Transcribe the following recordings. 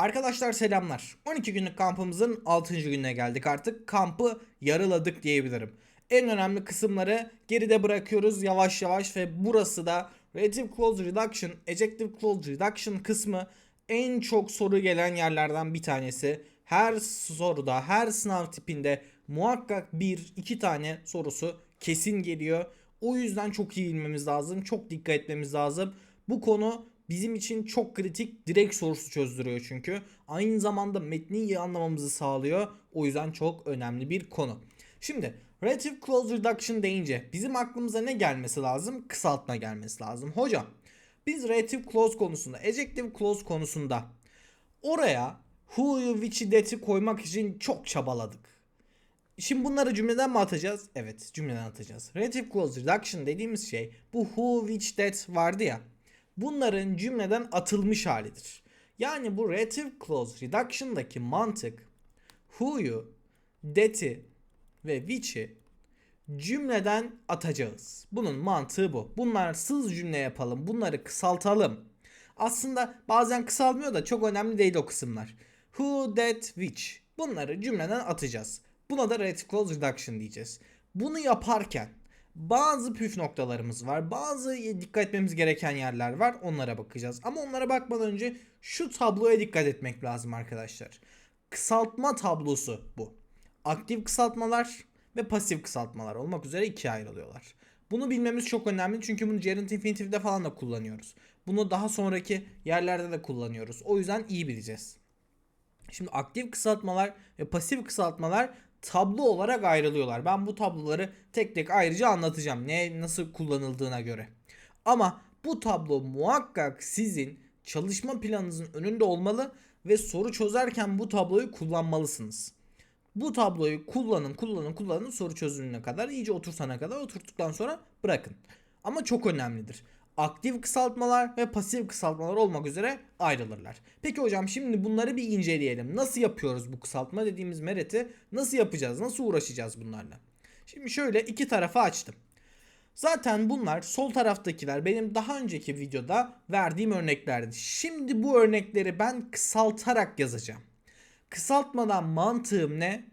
Arkadaşlar selamlar. 12 günlük kampımızın 6. gününe geldik artık. Kampı yarıladık diyebilirim. En önemli kısımları geride bırakıyoruz yavaş yavaş ve burası da Relative Clause Reduction, Ejective Clause Reduction kısmı en çok soru gelen yerlerden bir tanesi. Her soruda, her sınav tipinde muhakkak bir, iki tane sorusu kesin geliyor. O yüzden çok iyi bilmemiz lazım, çok dikkat etmemiz lazım. Bu konu bizim için çok kritik. Direkt sorusu çözdürüyor çünkü. Aynı zamanda metni iyi anlamamızı sağlıyor. O yüzden çok önemli bir konu. Şimdi Relative Clause Reduction deyince bizim aklımıza ne gelmesi lazım? Kısaltma gelmesi lazım. Hocam biz Relative Clause konusunda, Adjective Clause konusunda oraya who'yu, which'i, that'i koymak için çok çabaladık. Şimdi bunları cümleden mi atacağız? Evet cümleden atacağız. Relative Clause Reduction dediğimiz şey bu who, which, that vardı ya. Bunların cümleden atılmış halidir. Yani bu Relative Clause Reduction'daki mantık who'yu, that'i ve which'i cümleden atacağız. Bunun mantığı bu. Bunlar sız cümle yapalım. Bunları kısaltalım. Aslında bazen kısalmıyor da çok önemli değil o kısımlar. Who, that, which. Bunları cümleden atacağız. Buna da relative clause reduction diyeceğiz. Bunu yaparken bazı püf noktalarımız var. Bazı dikkat etmemiz gereken yerler var. Onlara bakacağız. Ama onlara bakmadan önce şu tabloya dikkat etmek lazım arkadaşlar. Kısaltma tablosu bu. Aktif kısaltmalar ve pasif kısaltmalar olmak üzere ikiye ayrılıyorlar. Bunu bilmemiz çok önemli çünkü bunu gerund infinitive'de falan da kullanıyoruz. Bunu daha sonraki yerlerde de kullanıyoruz. O yüzden iyi bileceğiz. Şimdi aktif kısaltmalar ve pasif kısaltmalar tablo olarak ayrılıyorlar. Ben bu tabloları tek tek ayrıca anlatacağım. Ne nasıl kullanıldığına göre. Ama bu tablo muhakkak sizin çalışma planınızın önünde olmalı ve soru çözerken bu tabloyu kullanmalısınız. Bu tabloyu kullanın, kullanın, kullanın soru çözümüne kadar, iyice otursana kadar oturttuktan sonra bırakın. Ama çok önemlidir. Aktif kısaltmalar ve pasif kısaltmalar olmak üzere ayrılırlar. Peki hocam şimdi bunları bir inceleyelim. Nasıl yapıyoruz bu kısaltma dediğimiz mereti? Nasıl yapacağız? Nasıl uğraşacağız bunlarla? Şimdi şöyle iki tarafa açtım. Zaten bunlar sol taraftakiler benim daha önceki videoda verdiğim örneklerdi. Şimdi bu örnekleri ben kısaltarak yazacağım. Kısaltmadan mantığım ne?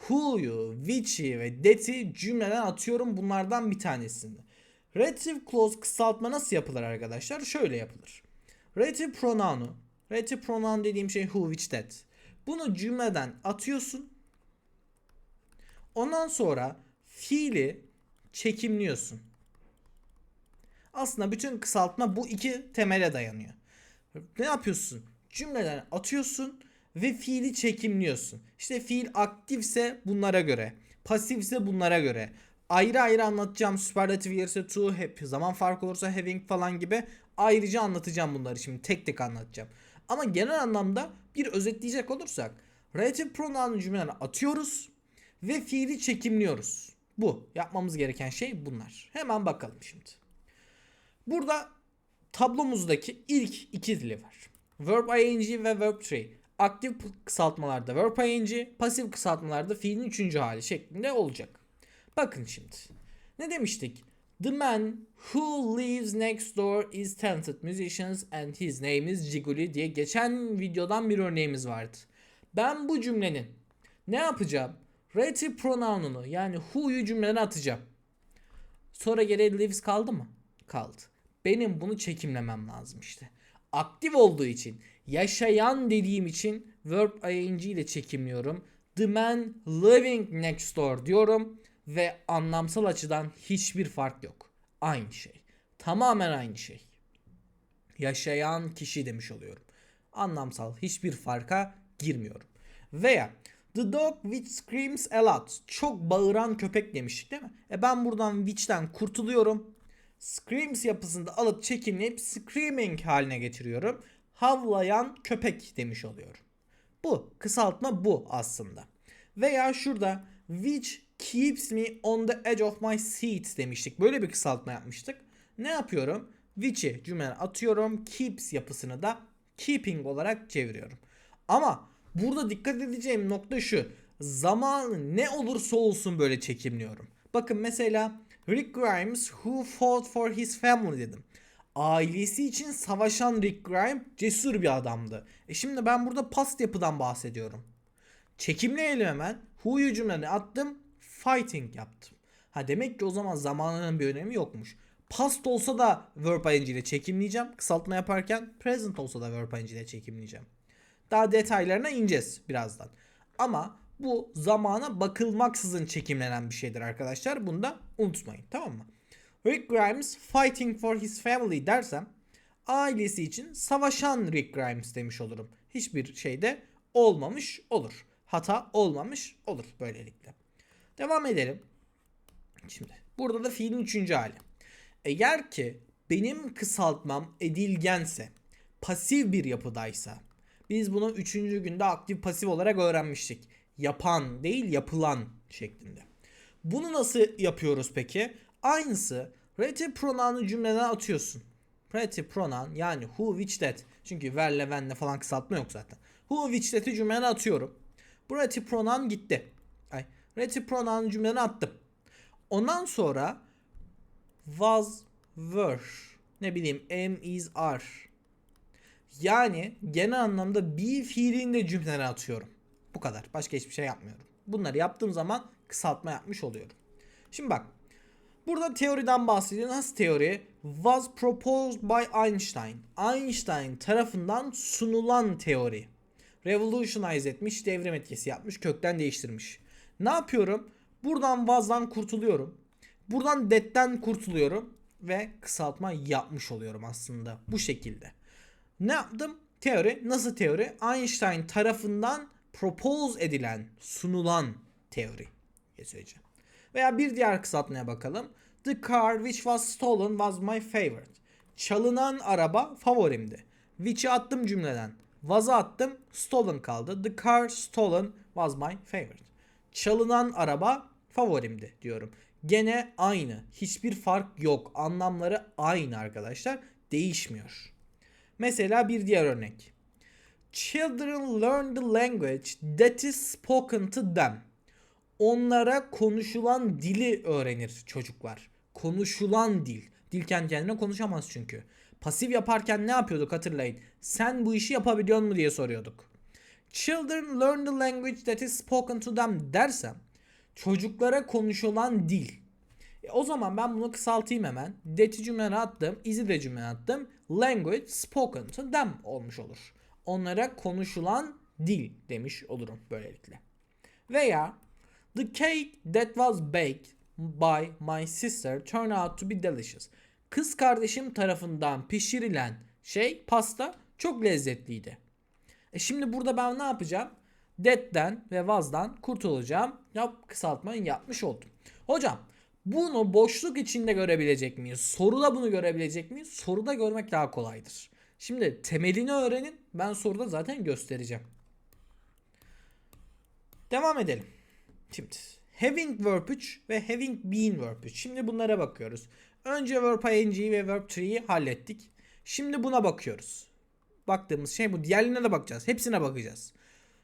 Who'yu, which'i ve that'i cümleden atıyorum bunlardan bir tanesini. Relative clause kısaltma nasıl yapılır arkadaşlar? Şöyle yapılır. Relative pronoun'u, relative pronoun dediğim şey who, which, that. Bunu cümleden atıyorsun. Ondan sonra fiili çekimliyorsun. Aslında bütün kısaltma bu iki temele dayanıyor. Ne yapıyorsun? Cümleden atıyorsun ve fiili çekimliyorsun. İşte fiil aktifse bunlara göre, pasifse bunlara göre. Ayrı ayrı anlatacağım. Superlative yerse to, hep zaman farkı olursa having falan gibi ayrıca anlatacağım bunları şimdi tek tek anlatacağım. Ama genel anlamda bir özetleyecek olursak relative pronoun cümleden atıyoruz ve fiili çekimliyoruz. Bu yapmamız gereken şey bunlar. Hemen bakalım şimdi. Burada tablomuzdaki ilk iki dili var. Verb ing ve verb tree. Aktif kısaltmalarda verb ing, pasif kısaltmalarda fiilin üçüncü hali şeklinde olacak. Bakın şimdi. Ne demiştik? The man who lives next door is talented musicians and his name is Jiguli diye geçen videodan bir örneğimiz vardı. Ben bu cümlenin ne yapacağım? Relative pronoun'unu yani who'yu cümleden atacağım. Sonra geriye lives kaldı mı? Kaldı. Benim bunu çekimlemem lazım işte. Aktif olduğu için, yaşayan dediğim için verb ing ile çekimliyorum. The man living next door diyorum ve anlamsal açıdan hiçbir fark yok. Aynı şey. Tamamen aynı şey. Yaşayan kişi demiş oluyorum. Anlamsal hiçbir farka girmiyorum. Veya The dog which screams a lot. Çok bağıran köpek demiştik değil mi? E ben buradan which'ten kurtuluyorum. Screams yapısında alıp çekimleyip screaming haline getiriyorum. Havlayan köpek demiş oluyorum. Bu kısaltma bu aslında. Veya şurada which keeps me on the edge of my seat demiştik. Böyle bir kısaltma yapmıştık. Ne yapıyorum? Which'i cümlene atıyorum. Keeps yapısını da keeping olarak çeviriyorum. Ama burada dikkat edeceğim nokta şu. Zaman ne olursa olsun böyle çekimliyorum. Bakın mesela Rick Grimes who fought for his family dedim. Ailesi için savaşan Rick Grimes cesur bir adamdı. E şimdi ben burada past yapıdan bahsediyorum. Çekimleyelim hemen. Who'yu cümlene attım. Fighting yaptım. Ha demek ki o zaman zamanının bir önemi yokmuş. Past olsa da verb ing ile çekimleyeceğim. Kısaltma yaparken present olsa da verb ing ile çekimleyeceğim. Daha detaylarına ineceğiz birazdan. Ama bu zamana bakılmaksızın çekimlenen bir şeydir arkadaşlar. Bunu da unutmayın tamam mı? Rick Grimes fighting for his family dersem ailesi için savaşan Rick Grimes demiş olurum. Hiçbir şeyde olmamış olur. Hata olmamış olur böylelikle. Devam edelim. Şimdi burada da fiilin üçüncü hali. Eğer ki benim kısaltmam edilgense, pasif bir yapıdaysa, biz bunu üçüncü günde aktif pasif olarak öğrenmiştik. Yapan değil yapılan şeklinde. Bunu nasıl yapıyoruz peki? Aynısı relative pronoun'u cümleden atıyorsun. Relative pronoun yani who, which, that. Çünkü where'le, when'le falan kısaltma yok zaten. Who, which, that'i cümleden atıyorum. Bu relative pronoun gitti. Ay, relative pronoun cümleden attım. Ondan sonra was, were, ne bileyim am, is, are. Yani genel anlamda bir fiilini de cümlene atıyorum. Bu kadar. Başka hiçbir şey yapmıyorum. Bunları yaptığım zaman kısaltma yapmış oluyorum. Şimdi bak. Burada teoriden bahsediyor. Nasıl teori? Was proposed by Einstein. Einstein tarafından sunulan teori. Revolutionize etmiş, devrim etkisi yapmış, kökten değiştirmiş. Ne yapıyorum? Buradan was'dan kurtuluyorum. Buradan that'ten kurtuluyorum ve kısaltma yapmış oluyorum aslında bu şekilde. Ne yaptım? Teori nasıl teori? Einstein tarafından propose edilen, sunulan teori söyleyeceğim. Veya bir diğer kısaltmaya bakalım. The car which was stolen was my favorite. Çalınan araba favorimdi. Which'i attım cümleden. Was'ı attım, stolen kaldı. The car stolen was my favorite. Çalınan araba favorimdi diyorum. Gene aynı. Hiçbir fark yok. Anlamları aynı arkadaşlar. Değişmiyor. Mesela bir diğer örnek. Children learn the language that is spoken to them. Onlara konuşulan dili öğrenir çocuklar. Konuşulan dil. Dil kendi kendine konuşamaz çünkü. Pasif yaparken ne yapıyorduk hatırlayın. Sen bu işi yapabiliyor mu diye soruyorduk. Children learn the language that is spoken to them dersem çocuklara konuşulan dil. E, o zaman ben bunu kısaltayım hemen. That'i cümlene attım. Is'i de cümlene attım. Language spoken to them olmuş olur. Onlara konuşulan dil demiş olurum böylelikle. Veya The cake that was baked by my sister turned out to be delicious. Kız kardeşim tarafından pişirilen şey pasta çok lezzetliydi. E şimdi burada ben ne yapacağım? That'ten ve was'dan kurtulacağım. Yap kısaltmayı yapmış oldum. Hocam bunu boşluk içinde görebilecek miyiz? Soruda bunu görebilecek miyiz? Soruda görmek daha kolaydır. Şimdi temelini öğrenin. Ben soruda zaten göstereceğim. Devam edelim. Şimdi having verb 3 ve having been verb 3. Şimdi bunlara bakıyoruz. Önce verb ing ve verb 3'yi hallettik. Şimdi buna bakıyoruz. Baktığımız şey bu. Diğerlerine de bakacağız. Hepsine bakacağız.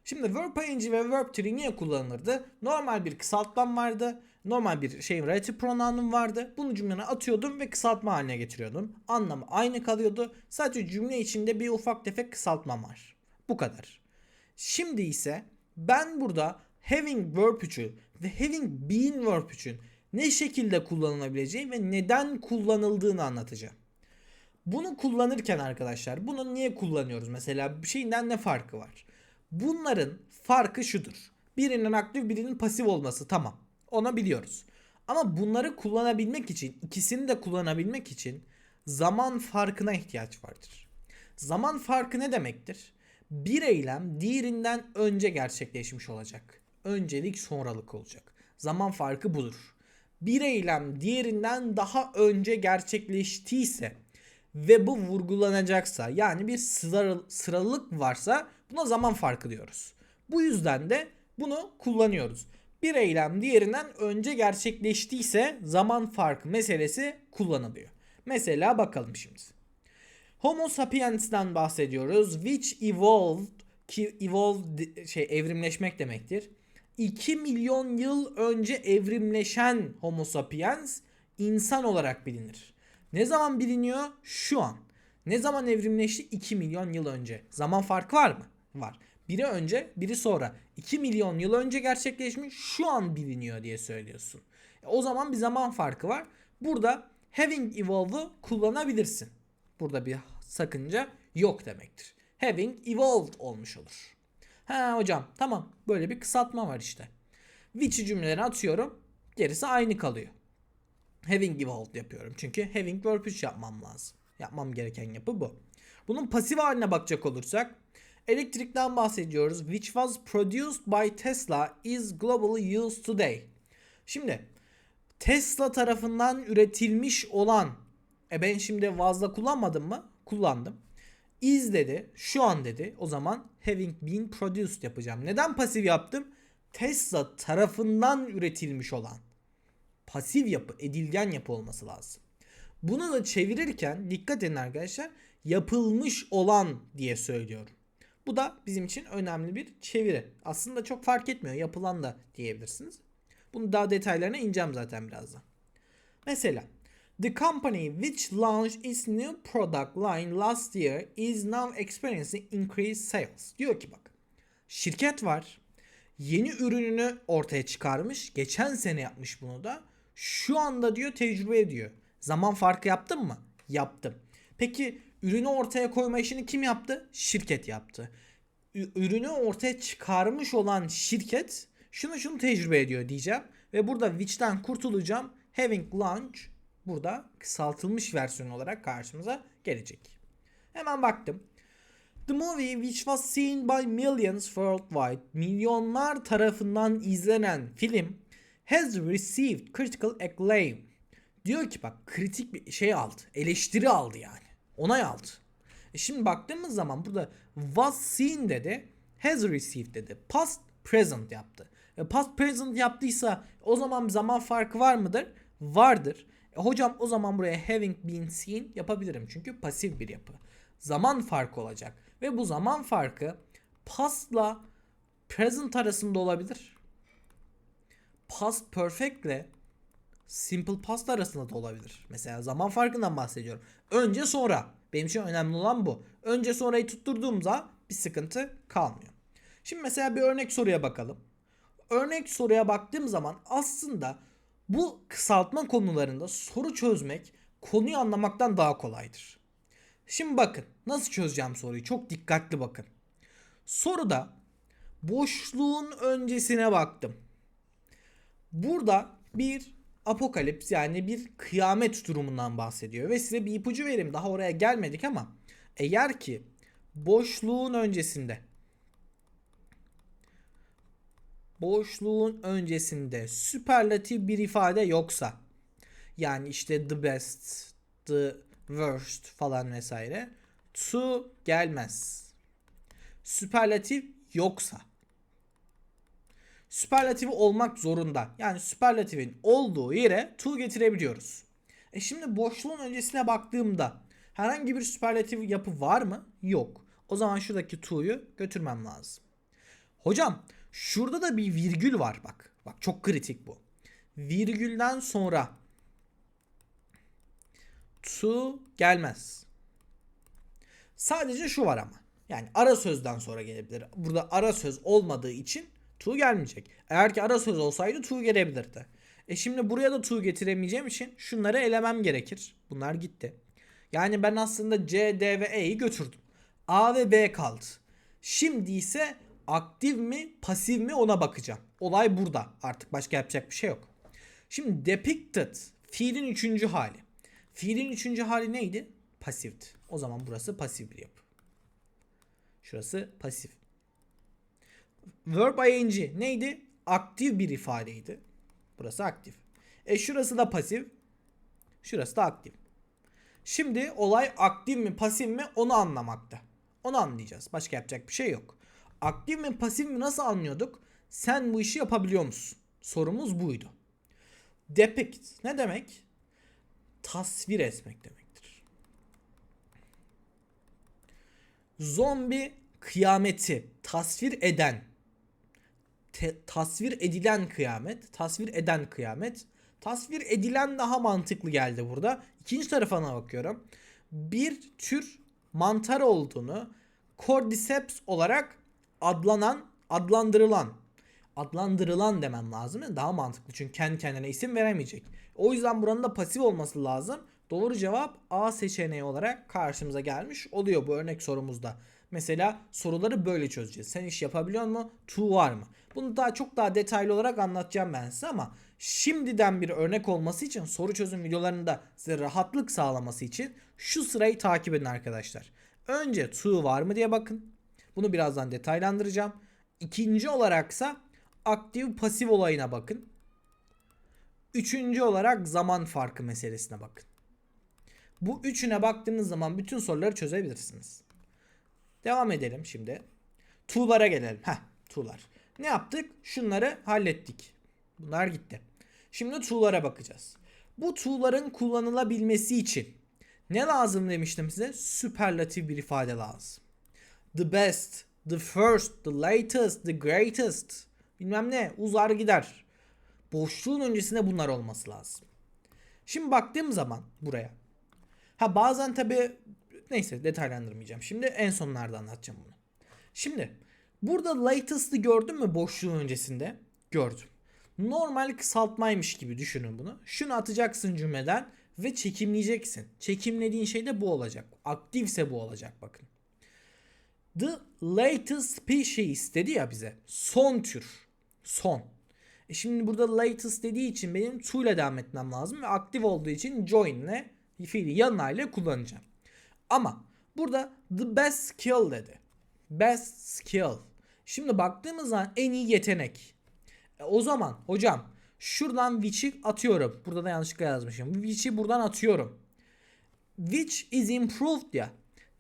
Şimdi verb ing ve verb 3 niye kullanılırdı? Normal bir kısaltmam vardı. Normal bir şeyin relative pronounum vardı. Bunu cümlene atıyordum ve kısaltma haline getiriyordum. Anlamı aynı kalıyordu. Sadece cümle içinde bir ufak tefek kısaltmam var. Bu kadar. Şimdi ise ben burada having verb 3'ü ve having been verb 3'ün ne şekilde kullanılabileceği ve neden kullanıldığını anlatacağım. Bunu kullanırken arkadaşlar bunu niye kullanıyoruz? Mesela bir şeyinden ne farkı var? Bunların farkı şudur. Birinin aktif birinin pasif olması tamam. Ona biliyoruz. Ama bunları kullanabilmek için ikisini de kullanabilmek için zaman farkına ihtiyaç vardır. Zaman farkı ne demektir? Bir eylem diğerinden önce gerçekleşmiş olacak. Öncelik sonralık olacak. Zaman farkı budur. Bir eylem diğerinden daha önce gerçekleştiyse ve bu vurgulanacaksa yani bir sıra, sıralılık varsa buna zaman farkı diyoruz. Bu yüzden de bunu kullanıyoruz. Bir eylem diğerinden önce gerçekleştiyse zaman farkı meselesi kullanılıyor. Mesela bakalım şimdi. Homo sapiens'ten bahsediyoruz. Which evolved ki evolved şey evrimleşmek demektir. 2 milyon yıl önce evrimleşen Homo sapiens insan olarak bilinir. Ne zaman biliniyor? Şu an. Ne zaman evrimleşti? 2 milyon yıl önce. Zaman farkı var mı? Var. Biri önce, biri sonra. 2 milyon yıl önce gerçekleşmiş, şu an biliniyor diye söylüyorsun. E, o zaman bir zaman farkı var. Burada having evolved'ı kullanabilirsin. Burada bir sakınca yok demektir. Having evolved olmuş olur. Ha hocam tamam böyle bir kısaltma var işte. Which'i cümlelerine atıyorum. Gerisi aynı kalıyor. Having evolved yapıyorum. Çünkü having verb 3 yapmam lazım. Yapmam gereken yapı bu. Bunun pasif haline bakacak olursak elektrikten bahsediyoruz. Which was produced by Tesla is globally used today. Şimdi Tesla tarafından üretilmiş olan e ben şimdi was'la kullanmadım mı? Kullandım. Is dedi. Şu an dedi. O zaman having been produced yapacağım. Neden pasif yaptım? Tesla tarafından üretilmiş olan pasif yapı, edilgen yapı olması lazım. Bunu da çevirirken dikkat edin arkadaşlar yapılmış olan diye söylüyorum. Bu da bizim için önemli bir çeviri. Aslında çok fark etmiyor. Yapılan da diyebilirsiniz. Bunu daha detaylarına ineceğim zaten birazdan. Mesela The company which launched its new product line last year is now experiencing increased sales. Diyor ki bak. Şirket var. Yeni ürününü ortaya çıkarmış. Geçen sene yapmış bunu da. Şu anda diyor tecrübe ediyor. Zaman farkı yaptın mı? Yaptım. Peki ürünü ortaya koyma işini kim yaptı? Şirket yaptı. Ürünü ortaya çıkarmış olan şirket şunu şunu tecrübe ediyor diyeceğim. Ve burada which'ten kurtulacağım. Having launch burada kısaltılmış versiyon olarak karşımıza gelecek. Hemen baktım. The movie which was seen by millions worldwide, milyonlar tarafından izlenen film has received critical acclaim. Diyor ki bak kritik bir şey aldı. Eleştiri aldı yani. Onay aldı. E şimdi baktığımız zaman burada was seen dedi. Has received dedi. Past present yaptı. E past present yaptıysa o zaman zaman farkı var mıdır? Vardır. E hocam o zaman buraya having been seen yapabilirim. Çünkü pasif bir yapı. Zaman farkı olacak. Ve bu zaman farkı past'la present arasında olabilir. Past perfect ile simple past arasında da olabilir. Mesela zaman farkından bahsediyorum. Önce sonra. Benim için önemli olan bu. Önce sonrayı tutturduğumda bir sıkıntı kalmıyor. Şimdi mesela bir örnek soruya bakalım. Örnek soruya baktığım zaman aslında bu kısaltma konularında soru çözmek konuyu anlamaktan daha kolaydır. Şimdi bakın nasıl çözeceğim soruyu çok dikkatli bakın. Soruda boşluğun öncesine baktım. Burada bir apokalips yani bir kıyamet durumundan bahsediyor ve size bir ipucu vereyim daha oraya gelmedik ama eğer ki boşluğun öncesinde boşluğun öncesinde süperlatif bir ifade yoksa yani işte the best, the worst falan vesaire to gelmez. Süperlatif yoksa süperlatifi olmak zorunda. Yani süperlatifin olduğu yere to getirebiliyoruz. E şimdi boşluğun öncesine baktığımda herhangi bir süperlatif yapı var mı? Yok. O zaman şuradaki to'yu götürmem lazım. Hocam şurada da bir virgül var bak. Bak çok kritik bu. Virgülden sonra to gelmez. Sadece şu var ama. Yani ara sözden sonra gelebilir. Burada ara söz olmadığı için to gelmeyecek. Eğer ki ara söz olsaydı to gelebilirdi. E şimdi buraya da to getiremeyeceğim için şunları elemem gerekir. Bunlar gitti. Yani ben aslında C, D ve E'yi götürdüm. A ve B kaldı. Şimdi ise aktif mi pasif mi ona bakacağım. Olay burada. Artık başka yapacak bir şey yok. Şimdi depicted fiilin üçüncü hali. Fiilin üçüncü hali neydi? Pasifti. O zaman burası pasif bir yapı. Şurası pasif. Verb ing neydi? Aktif bir ifadeydi. Burası aktif. E şurası da pasif. Şurası da aktif. Şimdi olay aktif mi pasif mi onu anlamakta. Onu anlayacağız. Başka yapacak bir şey yok. Aktif mi pasif mi nasıl anlıyorduk? Sen bu işi yapabiliyor musun? Sorumuz buydu. Depict ne demek? Tasvir etmek demektir. Zombi kıyameti tasvir eden te- tasvir edilen kıyamet, tasvir eden kıyamet, Tasvir edilen daha mantıklı geldi burada. İkinci tarafına bakıyorum. Bir tür mantar olduğunu Cordyceps olarak adlanan, adlandırılan adlandırılan demem lazım. Yani daha mantıklı çünkü kendi kendine isim veremeyecek. O yüzden buranın da pasif olması lazım. Doğru cevap A seçeneği olarak karşımıza gelmiş oluyor bu örnek sorumuzda. Mesela soruları böyle çözeceğiz. Sen iş yapabiliyor mu? To var mı? Bunu daha çok daha detaylı olarak anlatacağım ben size ama şimdiden bir örnek olması için soru çözüm videolarında size rahatlık sağlaması için şu sırayı takip edin arkadaşlar. Önce to var mı diye bakın. Bunu birazdan detaylandıracağım. İkinci olaraksa aktif pasif olayına bakın. Üçüncü olarak zaman farkı meselesine bakın. Bu üçüne baktığınız zaman bütün soruları çözebilirsiniz. Devam edelim şimdi. Tool'lara gelelim. Heh, tool'lar. Ne yaptık? Şunları hallettik. Bunlar gitti. Şimdi tool'lara bakacağız. Bu tool'ların kullanılabilmesi için ne lazım demiştim size? Süperlatif bir ifade lazım. The best, the first, the latest, the greatest. Bilmem ne uzar gider. Boşluğun öncesinde bunlar olması lazım. Şimdi baktığım zaman buraya. Ha bazen tabi neyse detaylandırmayacağım. Şimdi en sonlarda anlatacağım bunu. Şimdi burada latest'ı gördün mü boşluğun öncesinde? Gördüm. Normal kısaltmaymış gibi düşünün bunu. Şunu atacaksın cümleden ve çekimleyeceksin. Çekimlediğin şey de bu olacak. Aktifse bu olacak bakın. The latest species dedi ya bize. Son tür. Son. E şimdi burada latest dediği için benim to ile devam etmem lazım ve aktif olduğu için join ile fiili yanına ile kullanacağım. Ama burada the best skill dedi. Best skill. Şimdi baktığımız zaman en iyi yetenek. E o zaman hocam şuradan which'i atıyorum. Burada da yanlışlıkla yazmışım. Which'i buradan atıyorum. Which is improved ya.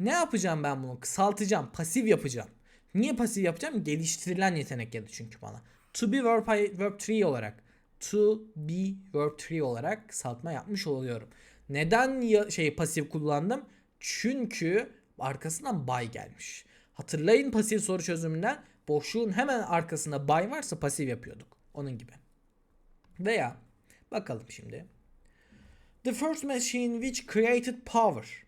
Ne yapacağım ben bunu? Kısaltacağım. Pasif yapacağım. Niye pasif yapacağım? Geliştirilen yetenek geldi çünkü bana. To be verb, verb 3 olarak. To be verb 3 olarak kısaltma yapmış oluyorum. Neden ya, şey pasif kullandım? Çünkü arkasından by gelmiş. Hatırlayın pasif soru çözümünden boşluğun hemen arkasında by varsa pasif yapıyorduk. Onun gibi. Veya bakalım şimdi. The first machine which created power.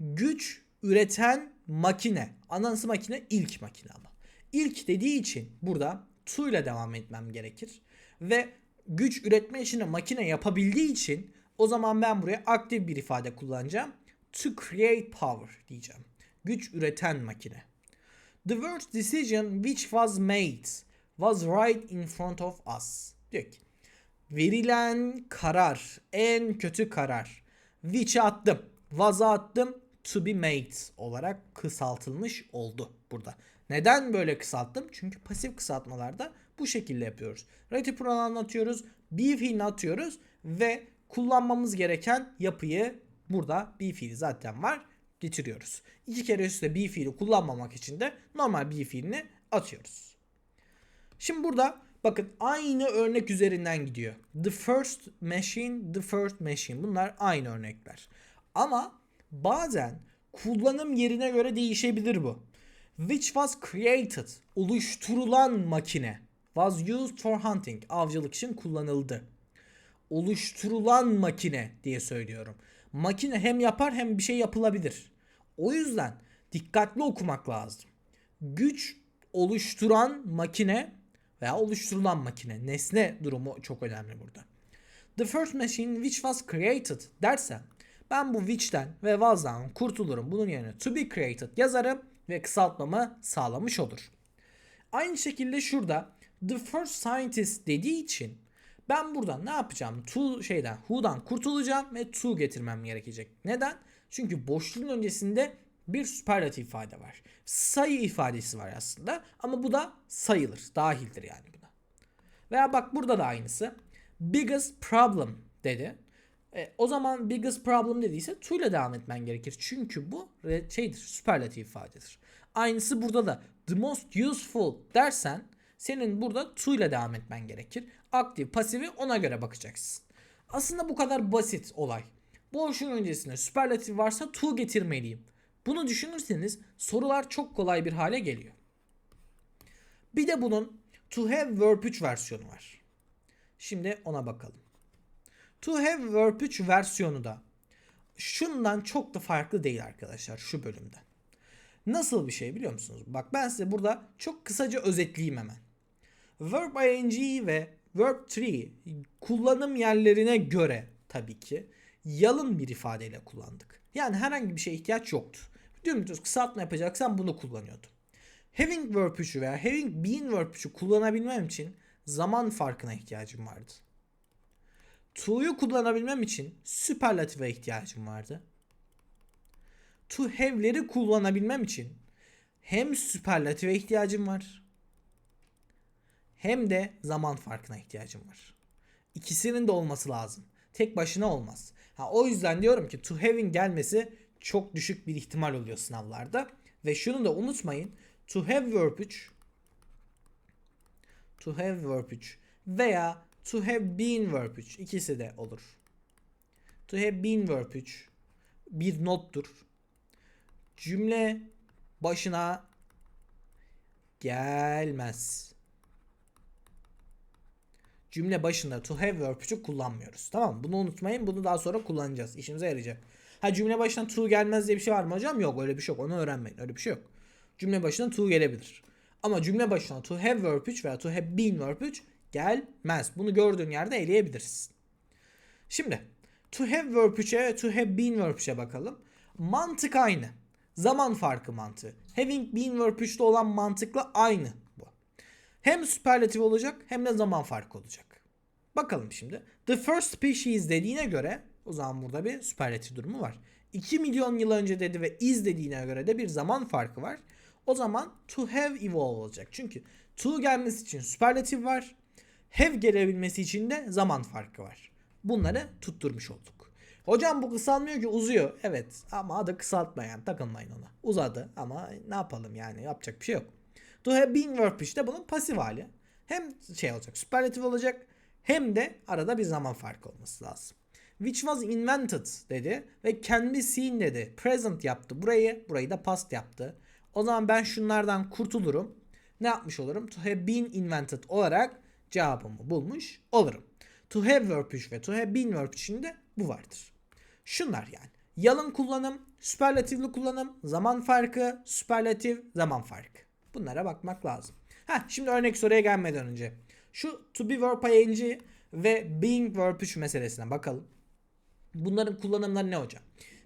Güç üreten makine. Anası makine ilk makine ama. İlk dediği için burada to ile devam etmem gerekir. Ve güç üretme işini makine yapabildiği için o zaman ben buraya aktif bir ifade kullanacağım. To create power diyeceğim. Güç üreten makine. The worst decision which was made was right in front of us. Diyor ki verilen karar en kötü karar. Which'e attım. Was'a attım. To be made olarak kısaltılmış oldu burada. Neden böyle kısalttım? Çünkü pasif kısaltmalarda bu şekilde yapıyoruz. Relative pronoun anlatıyoruz. Be fiilini atıyoruz ve kullanmamız gereken yapıyı burada be fiili zaten var getiriyoruz. İki kere üstte be fiili kullanmamak için de normal be fiilini atıyoruz. Şimdi burada bakın aynı örnek üzerinden gidiyor. The first machine, the first machine. Bunlar aynı örnekler. Ama bazen kullanım yerine göre değişebilir bu. Which was created, oluşturulan makine. Was used for hunting, avcılık için kullanıldı. Oluşturulan makine diye söylüyorum. Makine hem yapar hem bir şey yapılabilir. O yüzden dikkatli okumak lazım. Güç oluşturan makine veya oluşturulan makine, nesne durumu çok önemli burada. The first machine which was created dersem ben bu which'ten ve was'dan kurtulurum. Bunun yerine to be created yazarım ve kısaltmamı sağlamış olur. Aynı şekilde şurada the first scientist dediği için ben buradan ne yapacağım? To şeyden who'dan kurtulacağım ve to getirmem gerekecek. Neden? Çünkü boşluğun öncesinde bir süperlatif ifade var. Sayı ifadesi var aslında ama bu da sayılır. Dahildir yani buna. Veya bak burada da aynısı. Biggest problem dedi. E, o zaman biggest problem dediyse to ile devam etmen gerekir. Çünkü bu şeydir, süperlatif ifadedir. Aynısı burada da the most useful dersen senin burada to ile devam etmen gerekir. Aktif, pasifi ona göre bakacaksın. Aslında bu kadar basit olay. Boşun öncesinde süperlatif varsa to getirmeliyim. Bunu düşünürseniz sorular çok kolay bir hale geliyor. Bir de bunun to have verb 3 versiyonu var. Şimdi ona bakalım. To have verb 3 versiyonu da şundan çok da farklı değil arkadaşlar şu bölümden. Nasıl bir şey biliyor musunuz? Bak ben size burada çok kısaca özetleyeyim hemen. Verb ing ve verb tree kullanım yerlerine göre tabii ki yalın bir ifadeyle kullandık. Yani herhangi bir şeye ihtiyaç yoktu. Dümdüz kısaltma yapacaksan bunu kullanıyordum. Having verb 3'ü veya having been verb 3'ü kullanabilmem için zaman farkına ihtiyacım vardı. To'yu kullanabilmem için süperlatife ihtiyacım vardı. To have'leri kullanabilmem için hem süperlatife ihtiyacım var hem de zaman farkına ihtiyacım var. İkisinin de olması lazım. Tek başına olmaz. Ha, o yüzden diyorum ki to have'in gelmesi çok düşük bir ihtimal oluyor sınavlarda. Ve şunu da unutmayın. To have verb 3 to have verb 3 veya to have been verb 3 ikisi de olur. To have been verb 3 bir nottur. Cümle başına gelmez. Cümle başında to have verb 3'ü kullanmıyoruz. Tamam mı? Bunu unutmayın. Bunu daha sonra kullanacağız. İşimize yarayacak. Ha cümle başına to gelmez diye bir şey var mı hocam? Yok öyle bir şey yok. Onu öğrenmeyin. Öyle bir şey yok. Cümle başına to gelebilir. Ama cümle başına to have verb 3 veya to have been verb 3 gelmez. Bunu gördüğün yerde eleyebilirsin. Şimdi to have verb 3'e ve to have been verb 3'e bakalım. Mantık aynı. Zaman farkı mantığı. Having been verb 3'te olan mantıkla aynı bu. Hem süperlatif olacak hem de zaman farkı olacak. Bakalım şimdi. The first species dediğine göre o zaman burada bir süperlatif durumu var. 2 milyon yıl önce dedi ve is dediğine göre de bir zaman farkı var. O zaman to have evolve olacak. Çünkü to gelmesi için süperlatif var. Have gelebilmesi için de zaman farkı var. Bunları tutturmuş olduk. Hocam bu kısalmıyor ki uzuyor. Evet ama adı kısaltma yani takılmayın ona. Uzadı ama ne yapalım yani yapacak bir şey yok. To have been verb işte bunun pasif hali. Hem şey olacak süperlatif olacak hem de arada bir zaman farkı olması lazım. Which was invented dedi ve can be seen dedi. Present yaptı burayı. Burayı da past yaptı. O zaman ben şunlardan kurtulurum. Ne yapmış olurum? To have been invented olarak cevabımı bulmuş olurum. To have verb 3 ve to have been verb içinde bu vardır. Şunlar yani. Yalın kullanım, süperlatifli kullanım, zaman farkı, süperlatif, zaman farkı. Bunlara bakmak lazım. Ha şimdi örnek soruya gelmeden önce. Şu to be verb ing ve being verb 3 meselesine bakalım. Bunların kullanımları ne hocam?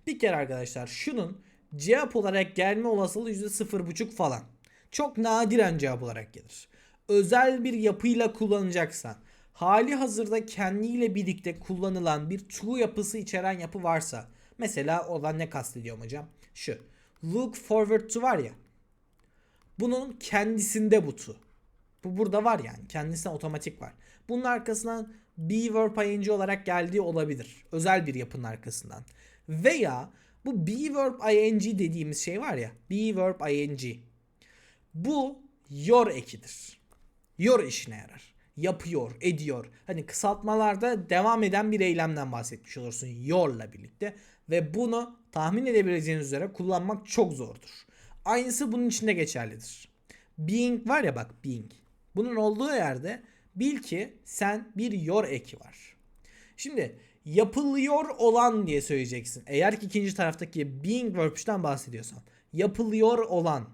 Bir kere arkadaşlar şunun cevap olarak gelme olasılığı %0,5 falan. Çok nadiren cevap olarak gelir. Özel bir yapıyla kullanacaksan, hali hazırda kendiyle birlikte kullanılan bir to yapısı içeren yapı varsa, mesela olan ne kastediyorum hocam? Şu. Look forward to var ya. Bunun kendisinde bu to. Bu burada var yani. Kendisine otomatik var. Bunun arkasından be verb ing olarak geldiği olabilir. Özel bir yapının arkasından. Veya bu be verb ing dediğimiz şey var ya. Be verb ing. Bu your ekidir. Your işine yarar. Yapıyor, ediyor. Hani kısaltmalarda devam eden bir eylemden bahsetmiş olursun your'la birlikte. Ve bunu tahmin edebileceğiniz üzere kullanmak çok zordur. Aynısı bunun içinde geçerlidir. Being var ya bak being. Bunun olduğu yerde bil ki sen bir your eki var. Şimdi yapılıyor olan diye söyleyeceksin. Eğer ki ikinci taraftaki being verb 3'ten bahsediyorsan. Yapılıyor olan.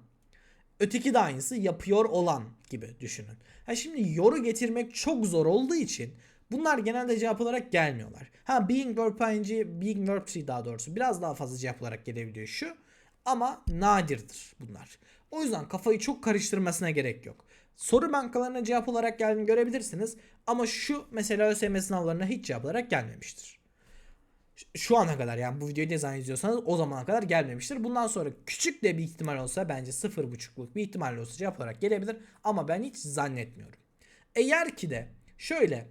Öteki de aynısı yapıyor olan gibi düşünün. Ha şimdi yoru getirmek çok zor olduğu için bunlar genelde cevap olarak gelmiyorlar. Ha being verb ing, being verb 3 daha doğrusu biraz daha fazla cevap olarak gelebiliyor şu. Ama nadirdir bunlar. O yüzden kafayı çok karıştırmasına gerek yok. Soru bankalarına cevap olarak geldiğini görebilirsiniz. Ama şu mesela ÖSYM sınavlarına hiç cevap olarak gelmemiştir. Şu ana kadar yani bu videoyu ne zaman izliyorsanız o zamana kadar gelmemiştir. Bundan sonra küçük de bir ihtimal olsa bence 0.5'luk bir ihtimal olsa cevap olarak gelebilir. Ama ben hiç zannetmiyorum. Eğer ki de şöyle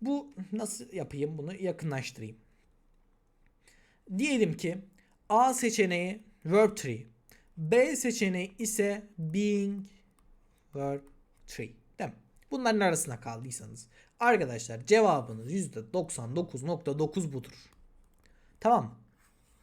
bu nasıl yapayım bunu yakınlaştırayım. Diyelim ki A seçeneği verb 3. B seçeneği ise being verb 3. Değil mi? Bunların arasında kaldıysanız arkadaşlar cevabınız %99.9 budur. Tamam?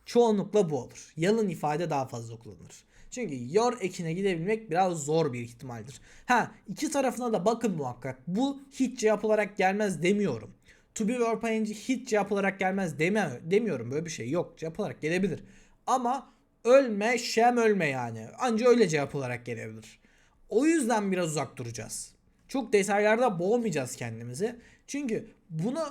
Çoğunlukla bu olur. Yalın ifade daha fazla kullanılır. Çünkü your ekine gidebilmek biraz zor bir ihtimaldir. Ha iki tarafına da bakın muhakkak. Bu hiç cevap olarak gelmez demiyorum. To be verb ing hiç cevap olarak gelmez deme, demiyorum böyle bir şey yok cevap olarak gelebilir. Ama ölme şem ölme yani anca öyle cevap olarak gelebilir. O yüzden biraz uzak duracağız. Çok detaylarda boğmayacağız kendimizi. Çünkü bunu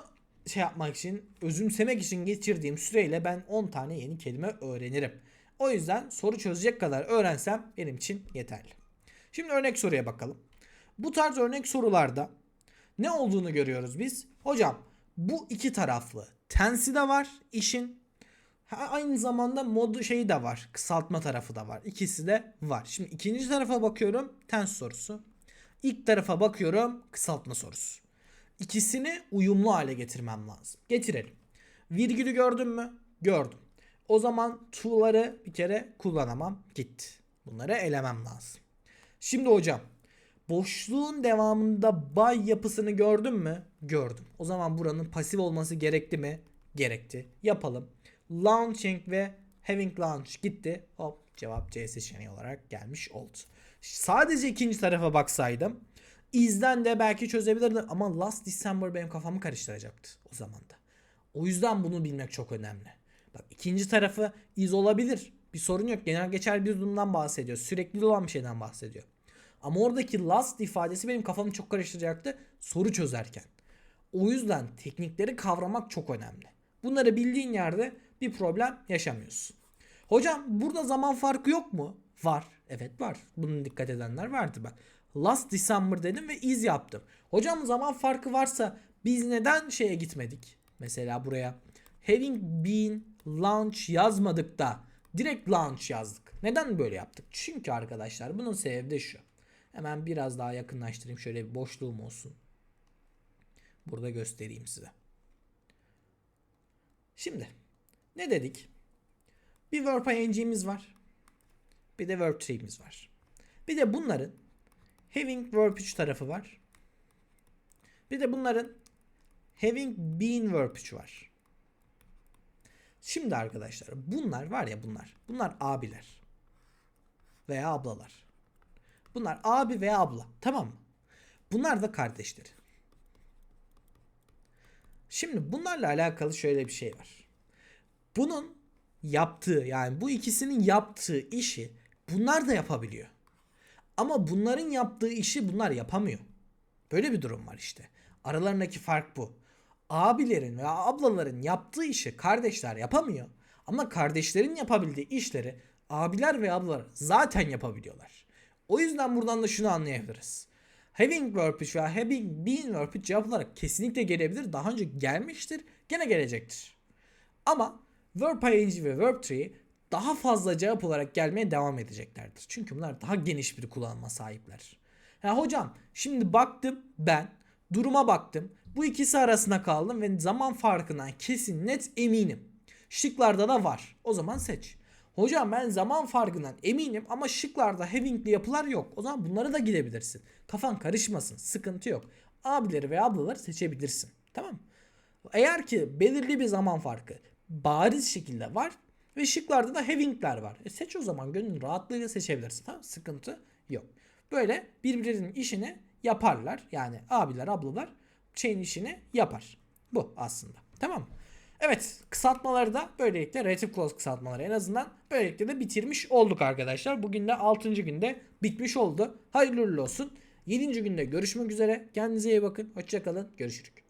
şey yapmak için, özümsemek için geçirdiğim süreyle ben 10 tane yeni kelime öğrenirim. O yüzden soru çözecek kadar öğrensem benim için yeterli. Şimdi örnek soruya bakalım. Bu tarz örnek sorularda ne olduğunu görüyoruz biz. Hocam bu iki taraflı. Tensi de var işin. Aynı zamanda modu şeyi de var. Kısaltma tarafı da var. İkisi de var. Şimdi ikinci tarafa bakıyorum. Tens sorusu. İlk tarafa bakıyorum. Kısaltma sorusu. İkisini uyumlu hale getirmem lazım. Getirelim. Virgülü gördün mü? Gördüm. O zaman to'ları bir kere kullanamam. Gitti. Bunları elemem lazım. Şimdi hocam boşluğun devamında by yapısını gördün mü? Gördüm. O zaman buranın pasif olması gerekli mi? Gerekti. Yapalım. Launching ve having launch gitti. Hop cevap C seçeneği olarak gelmiş oldu. Sadece ikinci tarafa baksaydım izden de belki çözebilirdim ama Last December benim kafamı karıştıracaktı o zaman da. O yüzden bunu bilmek çok önemli. Bak ikinci tarafı iz olabilir. Bir sorun yok. Genel geçer bir durumdan bahsediyor. Sürekli olan bir şeyden bahsediyor. Ama oradaki last ifadesi benim kafamı çok karıştıracaktı soru çözerken. O yüzden teknikleri kavramak çok önemli. Bunları bildiğin yerde bir problem yaşamıyorsun. Hocam burada zaman farkı yok mu? Var. Evet var. Bunun dikkat edenler vardı bak. Last December dedim ve iz yaptım. Hocam zaman farkı varsa biz neden şeye gitmedik? Mesela buraya having been launch yazmadık da direkt launch yazdık. Neden böyle yaptık? Çünkü arkadaşlar bunun sebebi de şu. Hemen biraz daha yakınlaştırayım. Şöyle bir boşluğum olsun. Burada göstereyim size. Şimdi ne dedik? Bir verb ing'imiz var. Bir de verb tree'miz var. Bir de bunların having verb 3 tarafı var. Bir de bunların having been verb 3 var. Şimdi arkadaşlar bunlar var ya bunlar. Bunlar abiler. Veya ablalar. Bunlar abi veya abla. Tamam mı? Bunlar da kardeşleri. Şimdi bunlarla alakalı şöyle bir şey var. Bunun yaptığı yani bu ikisinin yaptığı işi bunlar da yapabiliyor. Ama bunların yaptığı işi bunlar yapamıyor. Böyle bir durum var işte. Aralarındaki fark bu. Abilerin veya ablaların yaptığı işi kardeşler yapamıyor. Ama kardeşlerin yapabildiği işleri abiler ve ablalar zaten yapabiliyorlar. O yüzden buradan da şunu anlayabiliriz. Having verb veya having been verb cevap olarak kesinlikle gelebilir. Daha önce gelmiştir. Gene gelecektir. Ama verb ing ve verb tree daha fazla cevap olarak gelmeye devam edeceklerdir. Çünkü bunlar daha geniş bir kullanıma sahipler. Ya hocam şimdi baktım ben duruma baktım. Bu ikisi arasında kaldım ve zaman farkından kesin net eminim. Şıklarda da var. O zaman seç. Hocam ben zaman farkından eminim ama şıklarda having'li yapılar yok. O zaman bunları da gidebilirsin. Kafan karışmasın. Sıkıntı yok. Abileri ve ablaları seçebilirsin. Tamam? Eğer ki belirli bir zaman farkı bariz şekilde var ve şıklarda da having'ler var. E seç o zaman gönül rahatlığıyla seçebilirsin. Tamam Sıkıntı yok. Böyle birbirinin işini yaparlar. Yani abiler ablalar şeyin işini yapar. Bu aslında. Tamam? Evet kısaltmaları da böylelikle relative clause kısaltmaları en azından böylelikle de bitirmiş olduk arkadaşlar. Bugün de 6. günde bitmiş oldu. Hayırlı olsun. 7. günde görüşmek üzere. Kendinize iyi bakın. Hoşçakalın. Görüşürüz.